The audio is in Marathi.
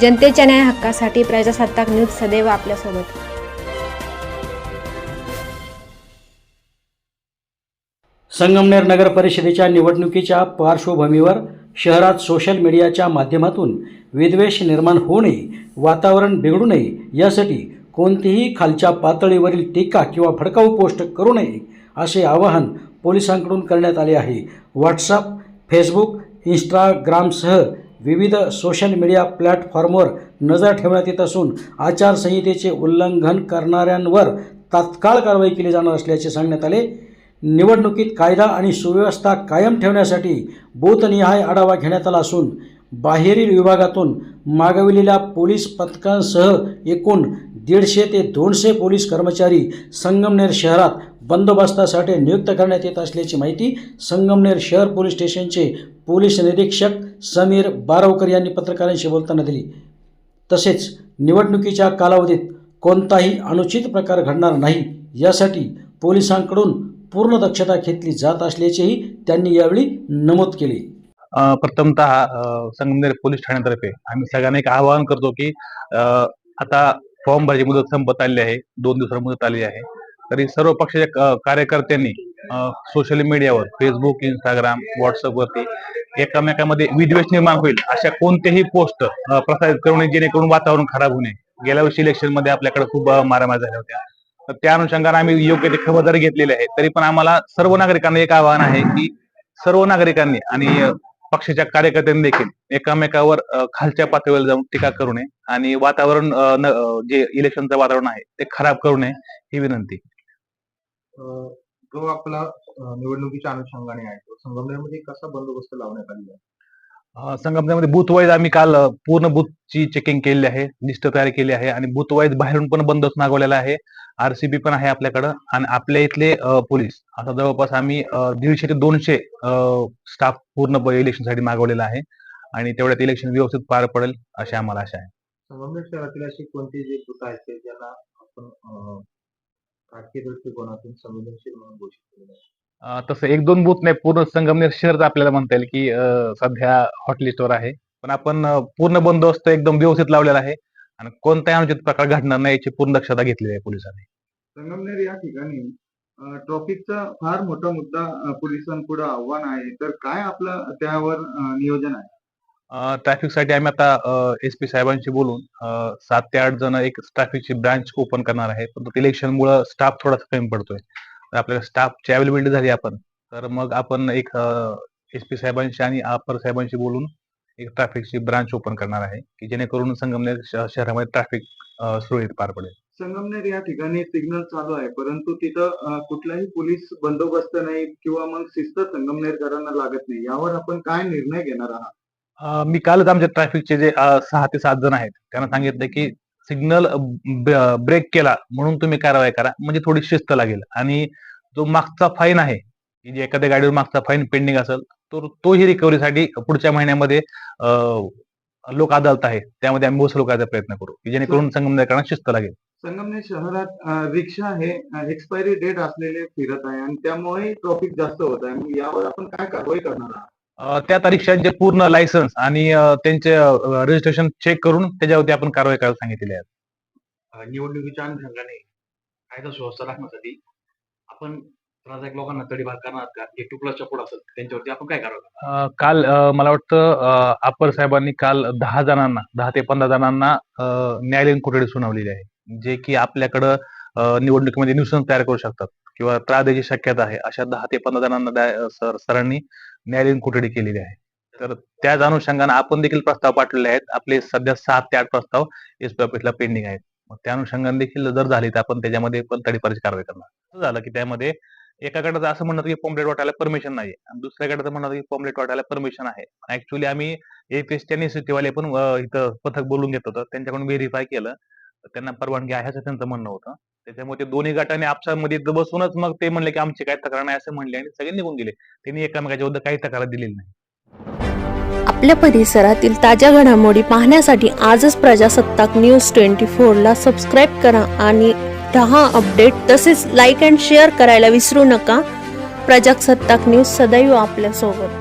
जनतेच्या न्याय हक्कासाठी प्रजासत्ताक न्यूज सदैव आपल्यासोबत. संगमनेर नगर परिषदेच्या निवडणुकीच्या पार्श्वभूमीवर शहरात सोशल मीडियाच्या माध्यमातून विद्वेष निर्माण होऊ नये वातावरण बिघडू नये यासाठी कोणतीही खालच्या पातळीवरील टीका किंवा भडकाऊ पोस्ट करू नये असे आवाहन पोलिसांकडून करण्यात आले आहे. व्हॉट्सअप फेसबुक इंस्टाग्रामसह विविध सोशल मीडिया प्लॅटफॉर्मवर नजर ठेवण्यात येत असून आचारसंहितेचे उल्लंघन करणाऱ्यांवर तात्काळ कारवाई केली जाणार असल्याचे सांगण्यात आले. निवडणुकीत कायदा आणि सुव्यवस्था कायम ठेवण्यासाठी बूथनिहाय आढावा घेण्यात आला असून बाहेरील विभागातून मागविलेल्या पोलीस पथकांसह एकूण दीडशे ते दोनशे पोलीस कर्मचारी संगमनेर शहरात बंदोबस्तासाठी नियुक्त करण्यात येत असल्याची माहिती संगमनेर शहर पोलीस स्टेशनचे पोलीस निरीक्षक समीर बारवकर यांनी पत्रकारांशी बोलताना दिली. तसेच निवडणुकीच्या कालावधीत कोणताही अनुचित प्रकार घडणार नाही यासाठी पोलिसांकडून पूर्ण दक्षता घेतली जात असल्याचेही त्यांनी यावेळी नमूद केले. प्रथमतः संगमनेर पोलीस ठाण्यातर्फे आम्ही सगळ्यांना एक आवाहन करतो की आता फॉर्म भरायची मुदत संपत आली आहे दोन दिवसांची मुदत आली आहे. तरी सर्व पक्षाच्या कार्यकर्त्यांनी सोशल मीडियावर फेसबुक इंस्टाग्राम व्हॉट्सअप वरती एकमेकांमध्ये विद्वेष निर्माण होईल. अशा कोणत्याही पोस्ट प्रसारित करू नये जेणेकरून वातावरण खराब होऊ नये. गेल्या वर्षी इलेक्शनमध्ये आपल्याकडे खूप मारामारी झाल्या होत्या. तर त्या अनुषंगाने आम्ही योग्य ते खबरदारी घेतलेली आहे. तरी पण आम्हाला सर्व नागरिकांना एक आवाहन आहे की सर्व नागरिकांनी आणि पक्षाच्या कार्यकर्त्यांनी देखील एकामेकावर खालच्या पातळीवर जाऊन टीका करू नये आणि वातावरण जे इलेक्शनचं वातावरण आहे ते खराब करू नये ही विनंती. अं, जो आपला निवडणुकीच्या अनुषंगाने आहे. तो संगमनेरमध्ये कसा बंदोबस्त लावण्यात आलेला आहे? संगमनेरमध्ये बूथ वाईज आम्ही काल पूर्ण बूथची चेकिंग केलेली आहे लिस्ट तयार केली आहे आणि बूथ वाईज बाहेरून पण बंदोबस्त मागवलेला आहे. आरसीबी पण आहे आपल्याकडं आणि आपल्या इथले पोलीस. आता जवळपास आम्ही दीडशे ते दोनशे स्टाफ पूर्ण इलेक्शनसाठी मागवलेला आहे आणि तेवढ्यात इलेक्शन व्यवस्थित पार पडेल अशी आम्हाला आशा आहे. संगमनेर शहरातील अशी कोणती जे बूथ आहेत ज्यांना आपण राजकीय दृष्टिकोनातून संवेदनशील म्हणून घोषित केलेलं आहे. तसं एक दोन बूथ नाही पूर्ण संगमनेर शहर आपल्याला म्हणता येईल की अ, सध्या हॉट लिस्टवर आहे. पण आपण अ, पूर्ण बंदोबस्त एकदम व्यवस्थित लावलेला आहे आणि कोणताही अनुचित प्रकार घडणार नाही याची पूर्ण दक्षता घेतलेली आहे पोलिसांनी. संगमनेर या ठिकाणी ट्रॉफिकचा फार मोठा मुद्दा अं, पोलिसांपुढे आव्हान आहे. तर काय आपलं त्यावर अं, नियोजन आहे? ट्रॅफिकसाठी आम्ही आता एस पी साहेबांशी बोलून सात ते आठ जण एक ट्रॅफिकची ब्रांच ओपन करणार आहे पण इलेक्शन मुळे स्टाफ थोडासा कमी पडतोय. तर आपल्याला स्टाफची अवेलेबिलिटी झाली आपण. तर मग आपण एक एस पी साहेबांशी आणि अपर साहेबांशी बोलून एक ट्रॅफिकची ब्रांच ओपन करणार आहे. की जेणेकरून संगमनेर शहरामध्ये ट्रॅफिक सुरळीत पार पडेल. संगमनेर या ठिकाणी सिग्नल चालू आहे. परंतु तिथं कुठलाही पोलीस बंदोबस्त नाही किंवा मग शिस्त संगमनेरकरांना लागत नाही. यावर आपण काय निर्णय घेणार आहात? अ, मी कालच आमच्या ट्रॅफिकचे जे अ, सहा ते सात जण आहेत त्यांना सांगितलं की सिग्नल ब्रेक केला म्हणून तुम्ही कारवाई करा म्हणजे थोडी शिस्त लागेल. आणि जो मागचा फाईन आहे की जे एखाद्या गाडीवर मागचा फाईन पेंडिंग असेल तर तोही रिकव्हरीसाठी पुढच्या महिन्यामध्ये अ, लोक अदालत आहे त्यामध्ये आम्ही वसूल करायचा प्रयत्न करू की जेणेकरून संगमनेरकरांना शिस्त लागेल. संगमनेर शहरात अं, रिक्षा हे एक्सपायरी डेट असलेले फिरत आहे आणि त्यामुळे ट्रॉफिक जास्त होत आहे. मग यावर आपण काय कारवाई करणार आहात? त्या तारीखांचे पूर्ण लायसन्स आणि त्यांचे रजिस्ट्रेशन चेक करून त्याच्यावरती आपण कारवाई करायला सांगितलेली आहे. निवडणुकीच्या अनुषंगाने कायदा सुव्यवस्था राखण्यासाठी आपण राजकीय लोकांना तडीपार करणार का? जे टुकलाच्या पुढे असेल त्यांच्यावरती आपण काय करावं काल मला वाटतं अप्पर साहेबांनी काल दहा जणांना दहा ते पंधरा जणांना न्यायालयीन कोठडी सुनावलेली आहे जे की आपल्याकडं निवडणुकीमध्ये न्यूसन्स तयार करू शकतात. किंवा त्रास द्यायची शक्यता आहे अशा दहा ते पंधरा जणांना सर सरांनी न्यायालयीन कोठडी केलेली आहे. तर त्याच अनुषंगाने आपण देखील प्रस्ताव पाठवले आहेत. आपले सध्या सात ते आठ प्रस्ताव एसपी ऑफिसला पेंडिंग आहेत. मग त्या अनुषंगाने देखील जर झाली तर आपण त्याच्यामध्ये पण तडीपारीची कारवाई करणार. असं झालं की त्यामध्ये एका असं म्हणतात की पॉम्पलेट वाटायला परमिशन नाही आणि दुसऱ्या म्हणतात की पॉम्पलेट वाटायला परमिशन आहे. ऍक्च्युली आम्ही एपीएसटी आणि सिटीवाले पण इथं पथक बोलून घेत होतं. त्यांच्याकडून व्हेरीफाय केलं. तर त्यांना परवानगी आहे असं त्यांचं म्हणणं होतं. त्याच्यामुळे ते दोन्ही गटाने आपसामध्ये बसूनच मग ते म्हणले की आमची काही तक्रार नाही असं म्हणले आणि सगळे निघून गेले. त्यांनी एकमेकाच्या विरुद्ध काही तक्रार दिलेली नाही. आपल्या परिसरातील ताज्या घडामोडी पाहण्यासाठी आजच प्रजासत्ताक न्यूज ट्वेंटी फोरला सबस्क्राईब करा आणि दहा अपडेट. तसेच लाईक अँड शेअर करायला विसरू नका. प्रजासत्ताक न्यूज सदैव आपल्यासोबत.